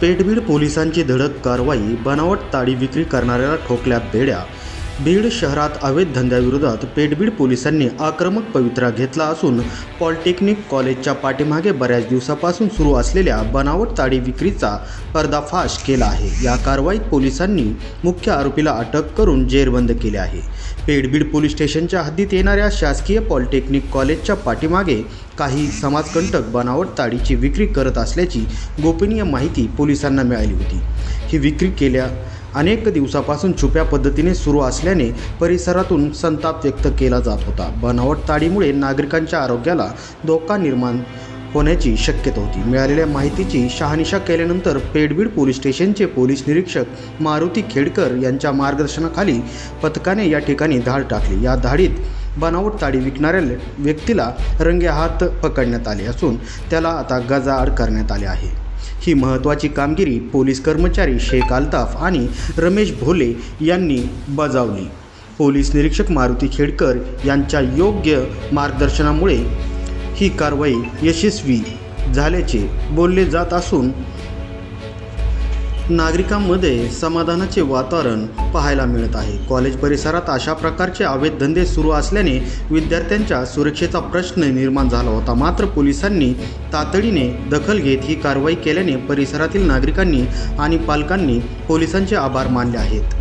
पेठबीड पोलिसांची धडक कारवाई बनावट ताडी विक्री करणाऱ्याला ठोकल्या बेड्या बीड शहरात अवैध धंद्याविरोधात पेठबीड पोलिसांनी आक्रमक पवित्रा घेतला असून पॉलिटेक्निक कॉलेजच्या पाठीमागे बऱ्याच दिवसापासून सुरू असलेल्या बनावट ताडी विक्रीचा पर्दाफाश केला आहे. या कारवाईत पोलिसांनी मुख्य आरोपीला अटक करून जेरबंद केले आहे. पेठबीड पोलीस स्टेशनच्या हद्दीत येणाऱ्या शासकीय पॉलिटेक्निक कॉलेजच्या पाठीमागे काही समाजकंटक बनावट ताडीची विक्री करत असल्याची गोपनीय माहिती पोलिसांना मिळाली होती. ही विक्री केल्या अनेक दिवसापासून छुप्या पद्धतीने सुरू असल्याने परिसरातून संताप व्यक्त केला जात होता. बनावट ताडीमुळे नागरिकांच्या आरोग्याला धोका निर्माण होण्याची शक्यता होती. मिळालेल्या माहितीची शहानिशा केल्यानंतर पेडबीड पोलीस स्टेशनचे पोलीस निरीक्षक मारुती खेडकर यांच्या मार्गदर्शनाखाली पथकाने या ठिकाणी धाड टाकली. या धाडीत बनावट ताडी विकणाऱ्या व्यक्तीला रंगेहात पकडण्यात आले असून त्याला आता गजाआड करण्यात आले आहे. ही महत्त्वाची कामगिरी पोलीस कर्मचारी शेख अल्ताफ आणि रमेश भोले यांनी बजावली. पोलीस निरीक्षक मारुती खेडकर यांच्या योग्य मार्गदर्शनामुळे ही कारवाई यशस्वी झाल्याचे बोलले जात असून नागरिकांमध्ये समाधानाचे वातावरण पाहायला मिळत आहे. कॉलेज परिसरात अशा प्रकारचे अवैध धंदे सुरू असल्याने विद्यार्थ्यांच्या सुरक्षेचा प्रश्न निर्माण झाला होता. मात्र पोलिसांनी तातडीने दखल घेत ही कारवाई केल्याने परिसरातील नागरिकांनी आणि पालकांनी पोलिसांचे आभार मानले आहेत.